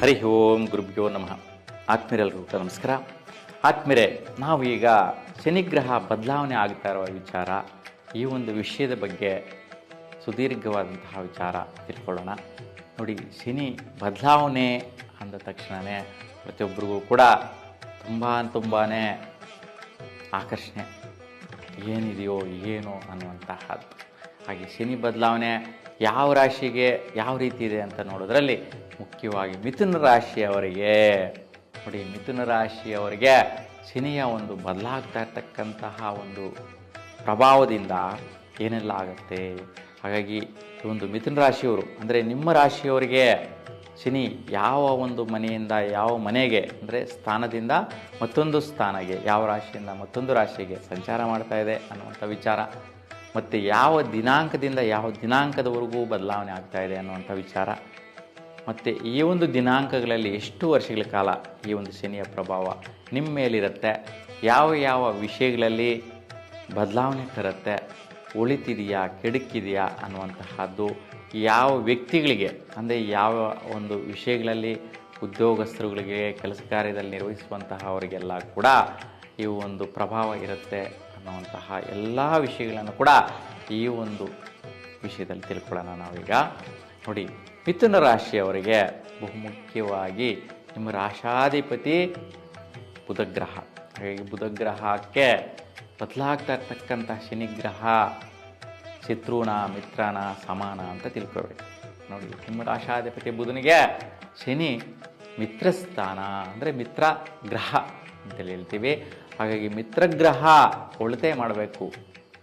ಹರಿ ಓಂ ಗುರುಭ್ಯೋ ನಮಃ. ಆತ್ಮೀರೆಲ್ಲರಿಗೂ ನಮಸ್ಕಾರ. ಆತ್ಮೀರೆ ನಾವು ಈಗ ಶನಿಗ್ರಹ ಬದಲಾವಣೆ ಆಗ್ತಾ ಇರುವ ವಿಚಾರ, ಈ ಒಂದು ವಿಷಯದ ಬಗ್ಗೆ ಸುದೀರ್ಘವಾದಂತಹ ವಿಚಾರ ತಿಳ್ಕೊಳ್ಳೋಣ. ನೋಡಿ, ಶನಿ ಬದಲಾವಣೆ ಅಂದ ತಕ್ಷಣವೇ ಪ್ರತಿಯೊಬ್ಬರಿಗೂ ಕೂಡ ತುಂಬ ತುಂಬಾ ಆಕರ್ಷಣೆ. ಏನಿದೆಯೋ, ಏನು ಅನ್ನುವಂತಹದ್ದು. ಹಾಗೆ ಶನಿ ಬದಲಾವಣೆ ಯಾವ ರಾಶಿಗೆ ಯಾವ ರೀತಿ ಇದೆ ಅಂತ ನೋಡೋದ್ರಲ್ಲಿ ಮುಖ್ಯವಾಗಿ ಮಿಥುನ ರಾಶಿಯವರಿಗೆ. ನೋಡಿ, ಮಿಥುನ ರಾಶಿಯವರಿಗೆ ಶನಿಯ ಒಂದು ಬದಲಾಗ್ತಾ ಇರ್ತಕ್ಕಂತಹ ಒಂದು ಪ್ರಭಾವದಿಂದ ಏನೆಲ್ಲ ಆಗುತ್ತೆ? ಹಾಗಾಗಿ ಒಂದು ಮಿಥುನ ರಾಶಿಯವರು, ಅಂದರೆ ನಿಮ್ಮ ರಾಶಿಯವರಿಗೆ ಶನಿ ಯಾವ ಒಂದು ಮನೆಯಿಂದ, ಯಾವ ಮನೆಗೆ, ಅಂದರೆ ಸ್ಥಾನದಿಂದ ಮತ್ತೊಂದು ಸ್ಥಾನಗೆ, ಯಾವ ರಾಶಿಯಿಂದ ಮತ್ತೊಂದು ರಾಶಿಗೆ ಸಂಚಾರ ಮಾಡ್ತಾ ಇದೆ ಅನ್ನುವಂಥ ವಿಚಾರ. ಮತ್ತು ಯಾವ ದಿನಾಂಕದಿಂದ ಯಾವ ದಿನಾಂಕದವರೆಗೂ ಬದಲಾವಣೆ ಆಗ್ತಾ ಇದೆ ಅನ್ನುವಂಥ ವಿಚಾರ. ಮತ್ತು ಈ ಒಂದು ದಿನಾಂಕಗಳಲ್ಲಿ ಎಷ್ಟು ವರ್ಷಗಳ ಕಾಲ ಈ ಒಂದು ಶನಿಯ ಪ್ರಭಾವ ನಿಮ್ಮ ಮೇಲಿರುತ್ತೆ? ಯಾವ ಯಾವ ವಿಷಯಗಳಲ್ಲಿ ಬದಲಾವಣೆ ತರುತ್ತೆ? ಉಳಿತಿದೆಯಾ? ಕೆಡುಕಿದೆಯಾ? ಅನ್ನುವಂತಹದ್ದು ಯಾವ ವ್ಯಕ್ತಿಗಳಿಗೆ, ಅಂದರೆ ಯಾವ ಒಂದು ವಿಷಯಗಳಲ್ಲಿ, ಉದ್ಯೋಗಸ್ಥರುಗಳಿಗೆ, ಕೆಲಸ ಕಾರ್ಯದಲ್ಲಿ ನಿರ್ವಹಿಸುವಂತಹ ಅವರಿಗೆಲ್ಲ ಕೂಡ ಈ ಒಂದು ಪ್ರಭಾವ ಇರುತ್ತೆ ಅನ್ನುವಂತಹ ಎಲ್ಲ ವಿಷಯಗಳನ್ನು ಕೂಡ ಈ ಒಂದು ವಿಷಯದಲ್ಲಿ ತಿಳ್ಕೊಳ್ಳೋಣ ನಾವೀಗ. ನೋಡಿ ಮಿಥುನ ರಾಶಿಯವರಿಗೆ ಬಹುಮುಖ್ಯವಾಗಿ ನಿಮ್ಮ ರಾಶಾಧಿಪತಿ ಬುಧಗ್ರಹ. ಹಾಗಾಗಿ ಬುಧಗ್ರಹಕ್ಕೆ ಬದಲಾಗ್ತಾ ಇರ್ತಕ್ಕಂಥ ಶನಿಗ್ರಹ, ಶತ್ರುನ, ಮಿತ್ರನ ಸಮಾನ ಅಂತ ತಿಳ್ಕೊಬೇಕು. ನೋಡಿ, ನಿಮ್ಮ ರಾಶಾಧಿಪತಿ ಬುಧನಿಗೆ ಶನಿ ಮಿತ್ರಸ್ಥಾನ ಅಂದರೆ ಮಿತ್ರ ಗ್ರಹ ಅಂತೇಳಿ ಹೇಳ್ತೀವಿ. ಹಾಗಾಗಿ ಮಿತ್ರಗ್ರಹ ಒಳತೆ ಮಾಡಬೇಕು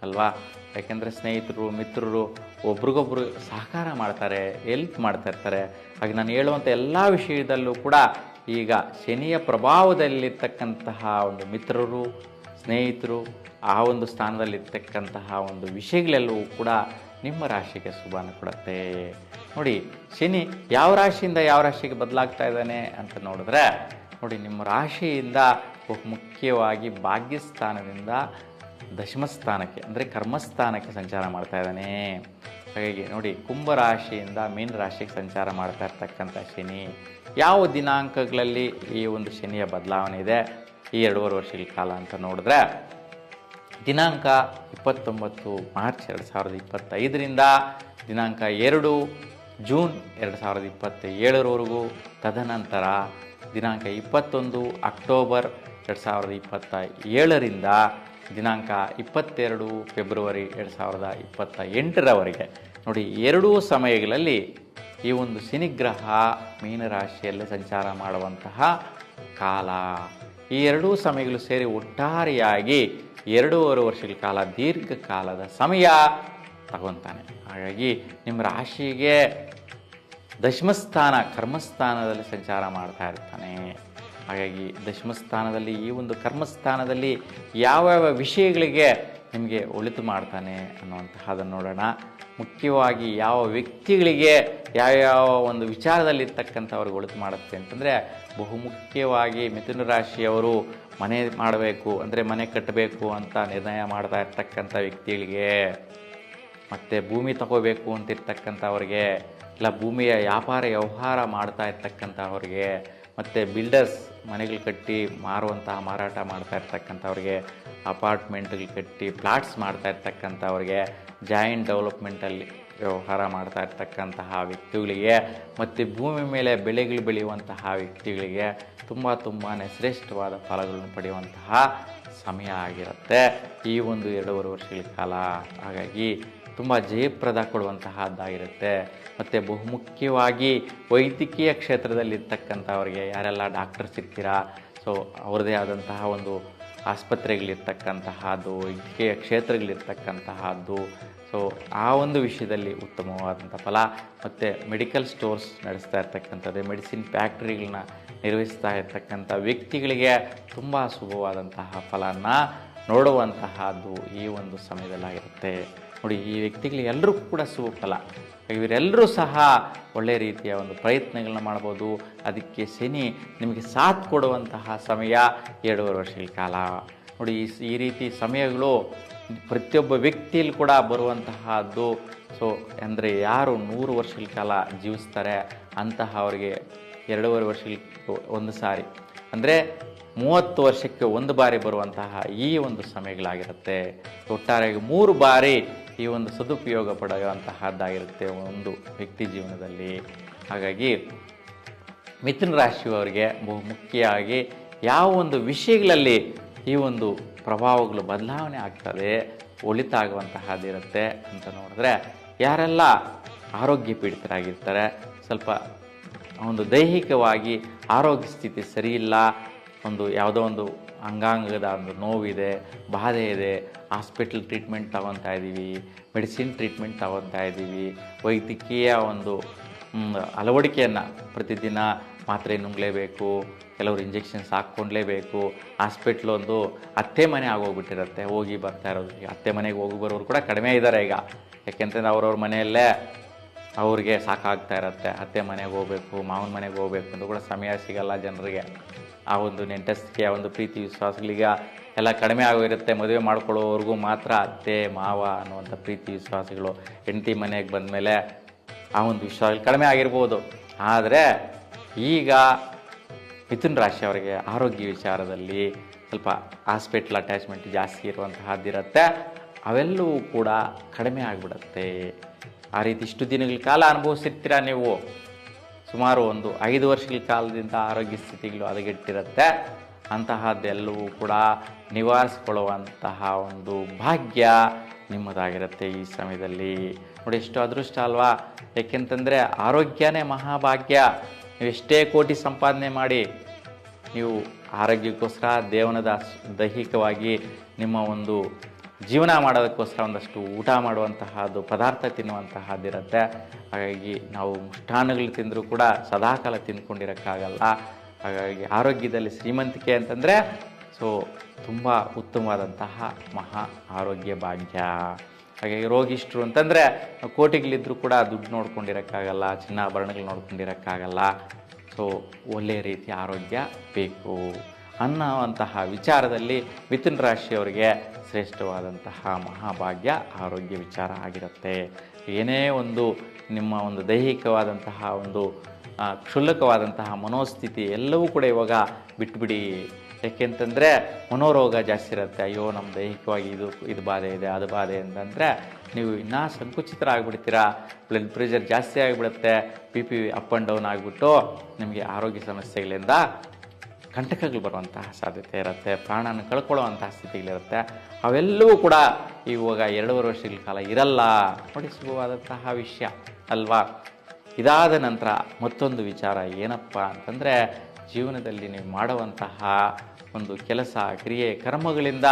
ಅಲ್ವಾ? ಯಾಕೆಂದರೆ ಸ್ನೇಹಿತರು, ಮಿತ್ರರು ಒಬ್ರಿಗೊಬ್ರು ಸಹಕಾರ ಮಾಡ್ತಾರೆ ಎಲ್ಪ್ ಮಾಡ್ತಾ ಇರ್ತಾರೆ. ಹಾಗೆ ನಾನು ಹೇಳುವಂಥ ಎಲ್ಲ ವಿಷಯದಲ್ಲೂ ಕೂಡ ಈಗ ಶನಿಯ ಪ್ರಭಾವದಲ್ಲಿರ್ತಕ್ಕಂತಹ ಒಂದು ಮಿತ್ರರು, ಸ್ನೇಹಿತರು ಆ ಒಂದು ಸ್ಥಾನದಲ್ಲಿರ್ತಕ್ಕಂತಹ ಒಂದು ವಿಷಯಗಳೆಲ್ಲವೂ ಕೂಡ ನಿಮ್ಮ ರಾಶಿಗೆ ಶುಭಾನ ಕೊಡುತ್ತೆ. ನೋಡಿ, ಶನಿ ಯಾವ ರಾಶಿಯಿಂದ ಯಾವ ರಾಶಿಗೆ ಬದಲಾಗ್ತಾ ಇದ್ದಾನೆ ಅಂತ ನೋಡಿದ್ರೆ, ನೋಡಿ, ನಿಮ್ಮ ರಾಶಿಯಿಂದ ಬಹು ಮುಖ್ಯವಾಗಿ ಭಾಗ್ಯಸ್ಥಾನದಿಂದ ದಶಮಸ್ಥಾನಕ್ಕೆ, ಅಂದರೆ ಕರ್ಮಸ್ಥಾನಕ್ಕೆ ಸಂಚಾರ ಮಾಡ್ತಾ ಇದ್ದಾನೆ. ಹಾಗಾಗಿ ನೋಡಿ ಕುಂಭ ರಾಶಿಯಿಂದ ಮೀನ ರಾಶಿಗೆ ಸಂಚಾರ ಮಾಡ್ತಾ ಇರ್ತಕ್ಕಂಥ ಶನಿ. ಯಾವ ದಿನಾಂಕಗಳಲ್ಲಿ ಈ ಒಂದು ಶನಿಯ ಬದಲಾವಣೆ ಇದೆ? ಈ ಎರಡೂವರೆ ವರ್ಷಗಳ ಕಾಲ ಅಂತ ನೋಡಿದ್ರೆ, ದಿನಾಂಕ ಇಪ್ಪತ್ತೊಂಬತ್ತು ಮಾರ್ಚ್ ಎರಡು ಸಾವಿರದ ಇಪ್ಪತ್ತೈದರಿಂದ ದಿನಾಂಕ ಎರಡು ಜೂನ್ ಎರಡು ಸಾವಿರದ ಇಪ್ಪತ್ತ ಏಳರವರೆಗೂ ತದನಂತರ ದಿನಾಂಕ ಇಪ್ಪತ್ತೊಂದು ಅಕ್ಟೋಬರ್ ಎರಡು ಸಾವಿರದ ಇಪ್ಪತ್ತ ಏಳರಿಂದ ದಿನಾಂಕ ಇಪ್ಪತ್ತೆರಡು ಫೆಬ್ರವರಿ ಎರಡು ಸಾವಿರದ ಇಪ್ಪತ್ತ ಎಂಟರವರೆಗೆ ನೋಡಿ, ಎರಡೂ ಸಮಯಗಳಲ್ಲಿ ಈ ಒಂದು ಶನಿಗ್ರಹ ಮೀನರಾಶಿಯಲ್ಲಿ ಸಂಚಾರ ಮಾಡುವಂತಹ ಕಾಲ. ಈ ಎರಡೂ ಸಮಯಗಳು ಸೇರಿ ಒಟ್ಟಾರೆಯಾಗಿ ಎರಡೂವರೆ ವರ್ಷಗಳ ಕಾಲ, ದೀರ್ಘಕಾಲದ ಸಮಯ ತಗೊತಾನೆ. ಹಾಗಾಗಿ ನಿಮ್ಮ ರಾಶಿಗೆ ದಶಮಸ್ಥಾನ, ಕರ್ಮಸ್ಥಾನದಲ್ಲಿ ಸಂಚಾರ ಮಾಡ್ತಾ ಇರ್ತಾನೆ. ಹಾಗಾಗಿ ದಶಮಸ್ಥಾನದಲ್ಲಿ ಈ ಒಂದು ಕರ್ಮಸ್ಥಾನದಲ್ಲಿ ಯಾವ್ಯಾವ ವಿಷಯಗಳಿಗೆ ನಿಮಗೆ ಒಳಿತು ಮಾಡ್ತಾನೆ ಅನ್ನುವಂತಹದನ್ನು ನೋಡೋಣ. ಮುಖ್ಯವಾಗಿ ಯಾವ ವ್ಯಕ್ತಿಗಳಿಗೆ ಯಾವ್ಯಾವ ಒಂದು ವಿಚಾರದಲ್ಲಿರ್ತಕ್ಕಂಥವ್ರಿಗೆ ಒಳಿತು ಮಾಡುತ್ತೆ ಅಂತಂದರೆ ಬಹುಮುಖ್ಯವಾಗಿ ಮಿಥುನ ರಾಶಿಯವರು ಮನೆ ಮಾಡಬೇಕು, ಅಂದರೆ ಮನೆ ಕಟ್ಟಬೇಕು ಅಂತ ನಿರ್ಣಯ ಮಾಡ್ತಾ ಇರ್ತಕ್ಕಂಥ ವ್ಯಕ್ತಿಗಳಿಗೆ, ಮತ್ತು ಭೂಮಿ ತಗೋಬೇಕು ಅಂತಿರ್ತಕ್ಕಂಥವ್ರಿಗೆ, ಇಲ್ಲ ಭೂಮಿಯ ವ್ಯಾಪಾರ ವ್ಯವಹಾರ ಮಾಡ್ತಾ ಇರ್ತಕ್ಕಂಥವ್ರಿಗೆ ಮತ್ತು ಬಿಲ್ಡರ್ಸ್ ಮನೆಗಳು ಕಟ್ಟಿ ಮಾರುವಂತಹ ಮಾರಾಟ ಮಾಡ್ತಾ ಇರ್ತಕ್ಕಂಥವ್ರಿಗೆ ಅಪಾರ್ಟ್ಮೆಂಟ್ಗಳು ಕಟ್ಟಿ ಫ್ಲಾಟ್ಸ್ ಮಾಡ್ತಾ ಇರ್ತಕ್ಕಂಥವ್ರಿಗೆ ಜಾಯಿಂಟ್ ಡೆವಲಪ್ಮೆಂಟಲ್ಲಿ ವ್ಯವಹಾರ ಮಾಡ್ತಾ ಇರ್ತಕ್ಕಂತಹ ವ್ಯಕ್ತಿಗಳಿಗೆ ಮತ್ತು ಭೂಮಿ ಮೇಲೆ ಬೆಳೆಗಳು ಬೆಳೆಯುವಂತಹ ವ್ಯಕ್ತಿಗಳಿಗೆ ತುಂಬ ತುಂಬಾ ಶ್ರೇಷ್ಠವಾದ ಫಲಗಳನ್ನು ಪಡೆಯುವಂತಹ ಸಮಯ ಆಗಿರುತ್ತೆ. ಈ ಒಂದು ಎರಡೂವರೆ ವರ್ಷಗಳ ಕಾಲ. ಹಾಗಾಗಿ ತುಂಬ ಜಯಪ್ರದ ಕೊಡುವಂತಹದ್ದಾಗಿರುತ್ತೆ. ಮತ್ತು ಬಹುಮುಖ್ಯವಾಗಿ ವೈದ್ಯಕೀಯ ಕ್ಷೇತ್ರದಲ್ಲಿರ್ತಕ್ಕಂಥವ್ರಿಗೆ ಯಾರೆಲ್ಲ ಡಾಕ್ಟರ್ ಸಿಗ್ತೀರಾ? ಸೊ, ಅವ್ರದ್ದೇ ಆದಂತಹ ಒಂದು ಆಸ್ಪತ್ರೆಗಳಿರ್ತಕ್ಕಂತಹದ್ದು, ವೈದ್ಯಕೀಯ ಕ್ಷೇತ್ರಗಳಿರ್ತಕ್ಕಂತಹದ್ದು. ಸೊ, ಆ ಒಂದು ವಿಷಯದಲ್ಲಿ ಉತ್ತಮವಾದಂಥ ಫಲ. ಮತ್ತು ಮೆಡಿಕಲ್ ಸ್ಟೋರ್ಸ್ ನಡೆಸ್ತಾ ಇರ್ತಕ್ಕಂಥದ್ದು, ಮೆಡಿಸಿನ್ ಫ್ಯಾಕ್ಟ್ರಿಗಳನ್ನ ನಿರ್ವಹಿಸ್ತಾ ಇರ್ತಕ್ಕಂಥ ವ್ಯಕ್ತಿಗಳಿಗೆ ತುಂಬ ಶುಭವಾದಂತಹ ಫಲನ ನೋಡುವಂತಹದ್ದು ಈ ಒಂದು ಸಮಯದಲ್ಲಾಗಿರುತ್ತೆ. ನೋಡಿ, ಈ ವ್ಯಕ್ತಿಗಳು ಎಲ್ಲರೂ ಕೂಡ ಶುಭ ಇವರೆಲ್ಲರೂ ಸಹ ಒಳ್ಳೆಯ ರೀತಿಯ ಒಂದು ಪ್ರಯತ್ನಗಳನ್ನ ಮಾಡ್ಬೋದು. ಅದಕ್ಕೆ ಶನಿ ನಿಮಗೆ ಸಾಥ್ ಕೊಡುವಂತಹ ಸಮಯ ಎರಡೂವರೆ ವರ್ಷಗಳ ಕಾಲ. ನೋಡಿ, ಈ ರೀತಿ ಸಮಯಗಳು ಪ್ರತಿಯೊಬ್ಬ ವ್ಯಕ್ತಿಯಲ್ಲಿ ಕೂಡ ಬರುವಂತಹದ್ದು. ಸೊ, ಅಂದರೆ ಯಾರು ನೂರು ವರ್ಷಗಳ ಕಾಲ ಜೀವಿಸ್ತಾರೆ, ಅಂತಹ ಅವರಿಗೆ ಎರಡೂವರೆ ವರ್ಷಕ್ಕೆ ಒಂದು ಸಾರಿ. ಅಂದರೆ ಮೂವತ್ತು ವರ್ಷಕ್ಕೆ ಒಂದು ಬಾರಿ ಬರುವಂತಹ ಈ ಒಂದು ಸಮಯಗಳಾಗಿರುತ್ತೆ. ಒಟ್ಟಾರೆಯಾಗಿ ಮೂರು ಬಾರಿ ಈ ಒಂದು ಸದುಪಯೋಗ ಪಡೆಯುವಂತಹದ್ದಾಗಿರುತ್ತೆ ಒಂದು ವ್ಯಕ್ತಿ ಜೀವನದಲ್ಲಿ. ಹಾಗಾಗಿ ಮಿಥುನ ರಾಶಿಯವರಿಗೆ ಬಹು ಮುಖ್ಯವಾಗಿ ಯಾವ ಒಂದು ವಿಷಯಗಳಲ್ಲಿ ಈ ಒಂದು ಪ್ರಭಾವಗಳು ಬದಲಾವಣೆ ಆಗ್ತದೆ, ಒಳಿತಾಗುವಂತಹದ್ದಿರುತ್ತೆ ಅಂತ ನೋಡಿದ್ರೆ ಯಾರೆಲ್ಲ ಆರೋಗ್ಯ ಪೀಡಿತರಾಗಿರ್ತಾರೆ, ಸ್ವಲ್ಪ ಒಂದು ದೈಹಿಕವಾಗಿ ಆರೋಗ್ಯ ಸ್ಥಿತಿ ಸರಿಯಿಲ್ಲ ಒಂದು ಯಾವುದೋ ಒಂದು ಅಂಗಾಂಗದ ಒಂದು ನೋವಿದೆ, ಬಾಧೆ ಇದೆ, ಹಾಸ್ಪಿಟ್ಲ್ ಟ್ರೀಟ್ಮೆಂಟ್ ತಗೊತಾ ಇದ್ದೀವಿ, ಮೆಡಿಸಿನ್ ಟ್ರೀಟ್ಮೆಂಟ್ ತಗೊತಾ ಇದ್ದೀವಿ. ವೈದ್ಯಕೀಯ ಒಂದು ಅಳವಡಿಕೆಯನ್ನು ಪ್ರತಿದಿನ ಮಾತ್ರೆ ನುಂಗಲೇಬೇಕು, ಕೆಲವರು ಇಂಜೆಕ್ಷನ್ಸ್ ಹಾಕ್ಕೊಂಡ್ಲೇಬೇಕು. ಹಾಸ್ಪಿಟ್ಲ್ ಒಂದು ಅತ್ತೆ ಮನೆ ಆಗೋಗ್ಬಿಟ್ಟಿರುತ್ತೆ, ಹೋಗಿ ಬರ್ತಾ ಇರೋದು. ಅತ್ತೆ ಮನೆಗೆ ಹೋಗಿ ಬರೋರು ಕೂಡ ಕಡಿಮೆ ಇದ್ದಾರೆ ಈಗ. ಯಾಕೆಂತಂದ್ರೆ ಅವ್ರವ್ರ ಮನೆಯಲ್ಲೇ ಅವ್ರಿಗೆ ಸಾಕಾಗ್ತಾ ಇರುತ್ತೆ. ಅತ್ತೆ ಮನೆಗೆ ಹೋಗ್ಬೇಕು, ಮಾವನ ಮನೆಗೆ ಹೋಗ್ಬೇಕು ಅಂತ ಕೂಡ ಸಮಯ ಸಿಗಲ್ಲ ಜನರಿಗೆ. ಆ ಒಂದು ನೆಂಟಸ್ತಿಕೆ ಆ ಒಂದು ಪ್ರೀತಿ ವಿಶ್ವಾಸಗಳೀಗ ಎಲ್ಲ ಕಡಿಮೆ ಆಗೋಗಿರುತ್ತೆ. ಮದುವೆ ಮಾಡ್ಕೊಳ್ಳೋವರೆಗೂ ಮಾತ್ರ ಅತ್ತೆ, ಮಾವ ಅನ್ನುವಂಥ ಪ್ರೀತಿ ವಿಶ್ವಾಸಗಳು ಹೆಂಡತಿ ಮನೆಗೆ ಬಂದಮೇಲೆ ಆ ಒಂದು ವಿಶ್ವಾಸಗಳು ಕಡಿಮೆ ಆಗಿರ್ಬೋದು. ಆದರೆ ಈಗ ಮಿಥುನ್ ರಾಶಿಯವರಿಗೆ ಆರೋಗ್ಯ ವಿಚಾರದಲ್ಲಿ ಸ್ವಲ್ಪ ಹಾಸ್ಪಿಟ್ಲ್ ಅಟ್ಯಾಚ್ಮೆಂಟ್ ಜಾಸ್ತಿ ಇರುವಂತಹದ್ದಿರುತ್ತೆ ಅವೆಲ್ಲವೂ ಕೂಡ ಕಡಿಮೆ ಆಗಿಬಿಡುತ್ತೆ. ಆ ರೀತಿ ಇಷ್ಟು ದಿನಗಳ ಕಾಲ ಅನುಭವಿಸಿರ್ತೀರ ನೀವು? ಸುಮಾರು ಒಂದು ಐದು ವರ್ಷಗಳ ಕಾಲದಿಂದ ಆರೋಗ್ಯ ಸ್ಥಿತಿಗಳು ಹದಗೆಟ್ಟಿರುತ್ತೆ. ಅಂತಹದ್ದೆಲ್ಲವೂ ಕೂಡ ನಿವಾರಿಸ್ಕೊಳ್ಳುವಂತಹ ಒಂದು ಭಾಗ್ಯ ನಿಮ್ಮದಾಗಿರುತ್ತೆ ಈ ಸಮಯದಲ್ಲಿ. ನೋಡಿ, ಎಷ್ಟು ಅದೃಷ್ಟ ಅಲ್ವಾ? ಏಕೆಂತಂದರೆ ಆರೋಗ್ಯನೇ ಮಹಾಭಾಗ್ಯ. ನೀವು ಎಷ್ಟೇ ಕೋಟಿ ಸಂಪಾದನೆ ಮಾಡಿ ನೀವು ಆರೋಗ್ಯಕ್ಕೋಸ್ಕರ ದೇವನದ ದೈಹಿಕವಾಗಿ ನಿಮ್ಮ ಒಂದು ಜೀವನ ಮಾಡೋದಕ್ಕೋಸ್ಕರ ಒಂದಷ್ಟು ಊಟ ಮಾಡುವಂತಹದ್ದು, ಪದಾರ್ಥ ತಿನ್ನುವಂತಹದ್ದಿರುತ್ತೆ. ಹಾಗಾಗಿ ನಾವು ಮುಷ್ಟಾನ್ನಗಳು ತಿಂದರೂ ಕೂಡ ಸದಾಕಾಲ ತಿಂದ್ಕೊಂಡಿರೋಕ್ಕಾಗಲ್ಲ ಹಾಗಾಗಿ ಆರೋಗ್ಯದಲ್ಲಿ ಶ್ರೀಮಂತಿಕೆ ಅಂತಂದರೆ, ಸೊ, ತುಂಬ ಉತ್ತಮವಾದಂತಹ ಮಹಾ ಆರೋಗ್ಯ ಭಾಗ್ಯ. ಹಾಗಾಗಿ ರೋಗಿಷ್ಟ್ರು ಅಂತಂದರೆ ಕೋಟಿಗಳಿದ್ದರೂ ಕೂಡ ದುಡ್ಡು ನೋಡ್ಕೊಂಡಿರೋಕ್ಕಾಗಲ್ಲ, ಚಿನ್ನಾಭರಣಗಳು ನೋಡ್ಕೊಂಡಿರೋಕ್ಕಾಗಲ್ಲ. ಸೊ ಒಳ್ಳೆಯ ರೀತಿಯ ಆರೋಗ್ಯ ಬೇಕು. ಅನ್ನುವಂತಹ ವಿಚಾರದಲ್ಲಿ ಮಿಥುನ ರಾಶಿಯವರಿಗೆ ಶ್ರೇಷ್ಠವಾದಂತಹ ಮಹಾಭಾಗ್ಯ ಆರೋಗ್ಯ ವಿಚಾರ ಆಗಿರುತ್ತೆ. ಏನೇ ಒಂದು ನಿಮ್ಮ ಒಂದು ದೈಹಿಕವಾದಂತಹ ಒಂದು ಕ್ಷುಲ್ಲಕವಾದಂತಹ ಮನೋಸ್ಥಿತಿ ಎಲ್ಲವೂ ಕೂಡ ಇವಾಗ ಬಿಟ್ಬಿಡಿ. ಯಾಕೆಂತಂದರೆ ಮನೋರೋಗ ಜಾಸ್ತಿ ಇರುತ್ತೆ. ಅಯ್ಯೋ ನಮ್ಮ ದೈಹಿಕವಾಗಿ ಇದು ಇದು ಬಾಧೆ ಇದೆ, ಅದು ಬಾಧೆ ಅಂತಂದರೆ ನೀವು ಇನ್ನೂ ಸಂಕುಚಿತರಾಗ್ಬಿಡ್ತೀರಾ. ಬ್ಲಡ್ ಪ್ರೆಷರ್ ಜಾಸ್ತಿ ಆಗಿಬಿಡುತ್ತೆ. B P up and down ಆಗಿಬಿಟ್ಟು ನಿಮಗೆ ಆರೋಗ್ಯ ಸಮಸ್ಯೆಗಳಿಂದ ಕಂಟಕಗಳು ಬರುವಂತಹ ಸಾಧ್ಯತೆ ಇರುತ್ತೆ, ಪ್ರಾಣನ ಕಳ್ಕೊಳ್ಳುವಂತಹ ಸ್ಥಿತಿಗಳಿರುತ್ತೆ ಅವೆಲ್ಲವೂ ಕೂಡ ಇವಾಗ ಎರಡೂವರೆ ವರ್ಷಗಳ ಕಾಲ ಇರಲ್ಲ. ನೋಡಿ, ಸುಲಭವಾದಂತಹ ವಿಷಯ ಅಲ್ವಾ? ಇದಾದ ನಂತರ ಮತ್ತೊಂದು ವಿಚಾರ ಏನಪ್ಪ ಅಂತಂದರೆ, ಜೀವನದಲ್ಲಿ ನೀವು ಮಾಡುವಂತಹ ಒಂದು ಕೆಲಸ, ಕ್ರಿಯೆ, ಕರ್ಮಗಳಿಂದ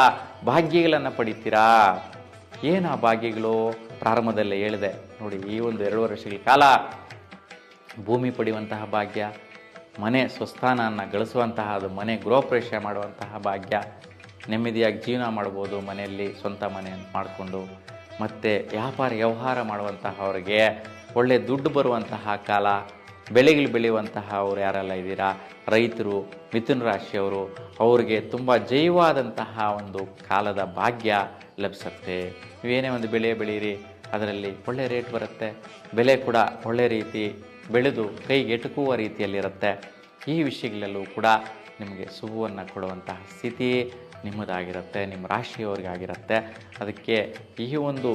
ಭಾಗ್ಯಗಳನ್ನು ಪಡಿತೀರಾ? ಏನು ಆ ಭಾಗ್ಯಗಳು? ಪ್ರಾರಂಭದಲ್ಲೇ ಹೇಳಿದೆ. ನೋಡಿ, ಈ ಒಂದು ಎರಡು ವರ್ಷಗಳ ಕಾಲ ಭೂಮಿ ಪಡೆಯುವಂತಹ ಭಾಗ್ಯ ಮನೆ ಸ್ವಸ್ಥಾನವನ್ನು ಗಳಿಸುವಂತಹ, ಅದು ಮನೆ ಗೃಹ ಪ್ರವೇಶ ಮಾಡುವಂತಹ ಭಾಗ್ಯ. ನೆಮ್ಮದಿಯಾಗಿ ಜೀವನ ಮಾಡ್ಬೋದು ಮನೆಯಲ್ಲಿ, ಸ್ವಂತ ಮನೆಯನ್ನು ಮಾಡಿಕೊಂಡು. ಮತ್ತು ವ್ಯಾಪಾರ, ವ್ಯವಹಾರ ಮಾಡುವಂತಹ ಅವರಿಗೆ ಒಳ್ಳೆಯ ದುಡ್ಡು ಬರುವಂತಹ ಕಾಲ, ಬೆಳೆಗಳು ಬೆಳೆಯುವಂತಹ ಅವರು ಯಾರೆಲ್ಲ ಇದ್ದೀರಾ? ರೈತರು, ಮಿಥುನ ರಾಶಿಯವರು, ಅವರಿಗೆ ತುಂಬ ಜೈವಾದಂತಹ ಒಂದು ಕಾಲದ ಭಾಗ್ಯ ಲಭಿಸುತ್ತೆ. ನೀವೇನೇ ಒಂದು ಬೆಳೆ ಬೆಳೀರಿ ಅದರಲ್ಲಿ ಒಳ್ಳೆ ರೇಟ್ ಬರುತ್ತೆ. ಬೆಲೆ ಕೂಡ ಒಳ್ಳೆ ರೀತಿ ಬೆಳೆದು ಕೈಗೆಟುಕುವ ರೀತಿಯಲ್ಲಿರುತ್ತೆ. ಈ ವಿಷಯಗಳಲ್ಲೂ ಕೂಡ ನಿಮಗೆ ಸುಗುವನ್ನು ಕೊಡುವಂತಹ ಸ್ಥಿತಿ ನಿಮ್ಮದಾಗಿರುತ್ತೆ, ನಿಮ್ಮ ರಾಶಿಯವರಿಗಾಗಿರುತ್ತೆ. ಅದಕ್ಕೆ ಈ ಒಂದು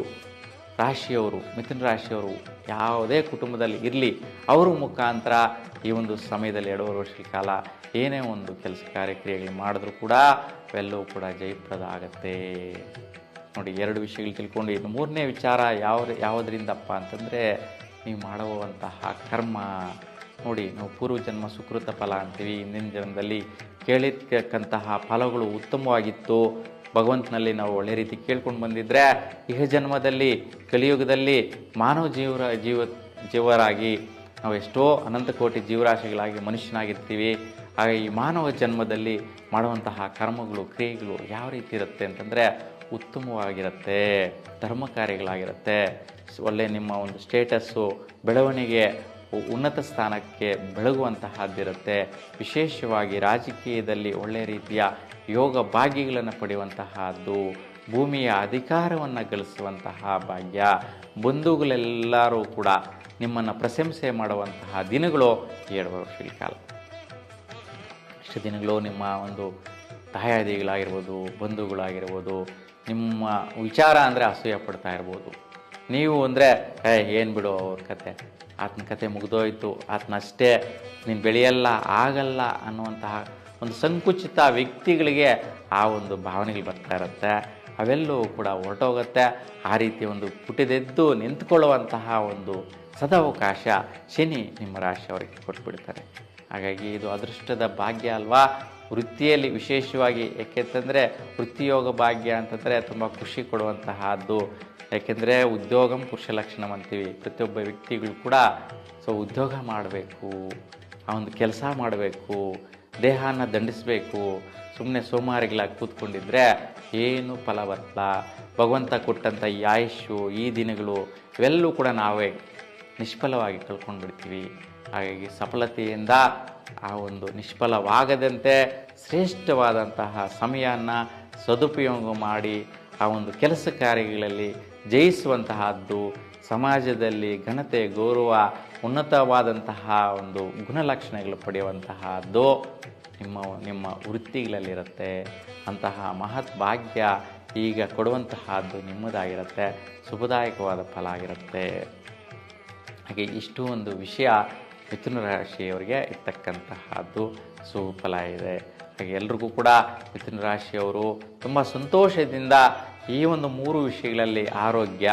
ರಾಶಿಯವರು, ಮಿಥುನ ರಾಶಿಯವರು ಯಾವುದೇ ಕುಟುಂಬದಲ್ಲಿ ಇರಲಿ, ಅವರು ಮುಖಾಂತರ ಈ ಒಂದು ಸಮಯದಲ್ಲಿ ಎರಡೂವರೆ ವರ್ಷಗಳ ಕಾಲ ಏನೇ ಒಂದು ಕೆಲಸ ಕಾರ್ಯಕ್ರಿಯೆಗಳು ಮಾಡಿದ್ರೂ ಕೂಡ ಅವೆಲ್ಲವೂ ಕೂಡ ಜಯಪ್ರದ ಆಗುತ್ತೆ. ನೋಡಿ, ಎರಡು ವಿಷಯಗಳು ತಿಳ್ಕೊಂಡು ಇನ್ನು ಮೂರನೇ ವಿಚಾರ ಯಾವ, ಯಾವುದರಿಂದಪ್ಪ ಅಂತಂದರೆ ನೀವು ಮಾಡುವಂತಹ ಕರ್ಮ ನೋಡಿ, ನಾವು ಪೂರ್ವಜನ್ಮ ಸುಕೃತ ಫಲ ಅಂತೀವಿ ಹಿಂದಿನ ಜನ್ಮದಲ್ಲಿ ಕೇಳಿರ್ತಕ್ಕಂತಹ ಫಲಗಳು ಉತ್ತಮವಾಗಿತ್ತು. ಭಗವಂತನಲ್ಲಿ ನಾವು ಒಳ್ಳೆ ರೀತಿ ಕೇಳ್ಕೊಂಡು ಬಂದಿದ್ದರೆ ಇಹ ಜನ್ಮದಲ್ಲಿ, ಕಲಿಯುಗದಲ್ಲಿ ಮಾನವ ಜೀವರ, ಜೀವ, ಜೀವರಾಗಿ ನಾವು ಎಷ್ಟೋ ಅನಂತ ಕೋಟಿ ಜೀವರಾಶಿಗಳಾಗಿ ಮನುಷ್ಯನಾಗಿರ್ತೀವಿ. ಹಾಗೆ ಈ ಮಾನವ ಜನ್ಮದಲ್ಲಿ ಮಾಡುವಂತಹ ಕರ್ಮಗಳು, ಕ್ರಿಯೆಗಳು ಯಾವ ರೀತಿ ಇರುತ್ತೆ ಅಂತಂದರೆ ಉತ್ತಮವಾಗಿರುತ್ತೆ, ಧರ್ಮ ಕಾರ್ಯಗಳಾಗಿರುತ್ತೆ. ಒಳ್ಳೆ ನಿಮ್ಮ ಒಂದು ಸ್ಟೇಟಸ್ಸು ಬೆಳವಣಿಗೆ ಉನ್ನತ ಸ್ಥಾನಕ್ಕೆ ಬೆಳಗುವಂತಹದ್ದಿರುತ್ತೆ. ವಿಶೇಷವಾಗಿ ರಾಜಕೀಯದಲ್ಲಿ ಒಳ್ಳೆಯ ರೀತಿಯ ಯೋಗ ಭಾಗ್ಯಗಳನ್ನು ಪಡೆಯುವಂತಹದ್ದು, ಭೂಮಿಯ ಅಧಿಕಾರವನ್ನು ಗಳಿಸುವಂತಹ ಭಾಗ್ಯ. ಬಂಧುಗಳೆಲ್ಲರೂ ಕೂಡ ನಿಮ್ಮನ್ನು ಪ್ರಶಂಸೆ ಮಾಡುವಂತಹ ದಿನಗಳು ಎರಡು ವರ್ಷಗಳ ಕಾಲ. ಇಷ್ಟು ದಿನಗಳು ನಿಮ್ಮ ಒಂದು ತಾಯಾದಿಗಳಾಗಿರ್ಬೋದು, ಬಂಧುಗಳಾಗಿರ್ಬೋದು ನಿಮ್ಮ ವಿಚಾರ ಅಂದರೆ ಅಸೂಯೆ ಪಡ್ತಾ ಇರ್ಬೋದು. ನೀವು ಅಂದರೆ, ಏ, ಏನು ಬಿಡು ಅವ್ರ ಕತೆ. ಆತನ ಕತೆ ಮುಗಿದೋಯ್ತು. ಆತನಷ್ಟೇ ನೀನು ಬೆಳೆಯಲ್ಲ, ಆಗಲ್ಲ ಅನ್ನುವಂತಹ ಒಂದು ಸಂಕುಚಿತ ವ್ಯಕ್ತಿಗಳಿಗೆ ಆ ಒಂದು ಭಾವನೆಗಳು ಬರ್ತಾ ಇರುತ್ತೆ. ಅವೆಲ್ಲವೂ ಕೂಡ ಹೊರಟೋಗುತ್ತೆ. ಆ ರೀತಿ ಒಂದು ಪುಟಿದೆದ್ದು ನಿಂತ್ಕೊಳ್ಳುವಂತಹ ಒಂದು ಸದಾವಕಾಶ ಶನಿ ನಿಮ್ಮ ರಾಶಿಯವರಿಗೆ ಕೊಟ್ಬಿಡ್ತಾರೆ. ಹಾಗಾಗಿ ಇದು ಅದೃಷ್ಟದ ಭಾಗ್ಯ ಅಲ್ವಾ? ವೃತ್ತಿಯಲ್ಲಿ ವಿಶೇಷವಾಗಿ ಏಕೆಂತಂದರೆ ವೃತ್ತಿಯೋಗ ಭಾಗ್ಯ ಅಂತಂದರೆ ತುಂಬ ಖುಷಿ ಕೊಡುವಂತಹದ್ದು. ಯಾಕೆಂದರೆ ಉದ್ಯೋಗಂ ಪುರುಷ ಲಕ್ಷಣ ಅಂತೀವಿ. ಪ್ರತಿಯೊಬ್ಬ ವ್ಯಕ್ತಿಗಳು ಕೂಡ ಸೊ ಉದ್ಯೋಗ ಮಾಡಬೇಕು, ಆ ಒಂದು ಕೆಲಸ ಮಾಡಬೇಕು, ದೇಹನ ದಂಡಿಸಬೇಕು ಸುಮ್ಮನೆ ಸೋಮಾರಿಗಳಾಗಿ ಕೂತ್ಕೊಂಡಿದ್ರೆ ಏನು ಫಲ ಬರಲ್ಲ ಭಗವಂತ ಕೊಟ್ಟಂಥ ಈ ಆಯುಷು ಈ ದಿನಗಳು ಇವೆಲ್ಲವೂ ಕೂಡ ನಾವೇ ನಿಷ್ಫಲವಾಗಿ ಕಳ್ಕೊಂಡು ಬಿಡ್ತೀವಿ ಹಾಗಾಗಿ ಸಫಲತೆಯಿಂದ ಆ ಒಂದು ನಿಷ್ಫಲವಾಗದಂತೆ ಶ್ರೇಷ್ಠವಾದಂತಹ ಸಮಯವನ್ನು ಸದುಪಯೋಗ ಮಾಡಿ ಆ ಒಂದು ಕೆಲಸ ಕಾರ್ಯಗಳಲ್ಲಿ ಜಯಿಸುವಂತಹದ್ದು ಸಮಾಜದಲ್ಲಿ ಘನತೆ, ಗೌರವ, ಉನ್ನತವಾದಂತಹ ಒಂದು ಗುಣಲಕ್ಷಣಗಳು ಪಡೆಯುವಂತಹದ್ದು ನಿಮ್ಮ ನಿಮ್ಮ ವೃತ್ತಿಗಳಲ್ಲಿರುತ್ತೆ. ಅಂತಹ ಮಹತ್ ಭಾಗ್ಯ ಈಗ ಕೊಡುವಂತಹದ್ದು ನಿಮ್ಮದಾಗಿರುತ್ತೆ. ಶುಭದಾಯಕವಾದ ಫಲ ಆಗಿರುತ್ತೆ. ಹಾಗೆ ಇಷ್ಟು ಒಂದು ವಿಷಯ ಮಿಥುನ ರಾಶಿಯವರಿಗೆ ಇರ್ತಕ್ಕಂತಹದ್ದು ಸುಫಲ ಇದೆ. ಹಾಗೆ ಎಲ್ರಿಗೂ ಕೂಡ ಮಿಥುನ ರಾಶಿಯವರು ತುಂಬ ಸಂತೋಷದಿಂದ ಈ ಒಂದು ಮೂರು ವಿಷಯಗಳಲ್ಲಿ ಆರೋಗ್ಯ,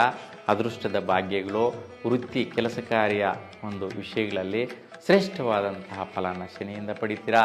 ಅದೃಷ್ಟದ ಭಾಗ್ಯಗಳು, ವೃತ್ತಿ ಕೆಲಸ ಕಾರ್ಯ ಒಂದು ವಿಷಯಗಳಲ್ಲಿ ಶ್ರೇಷ್ಠವಾದಂತಹ ಫಲನ ಶನಿಯಿಂದ ಪಡಿತೀರಾ?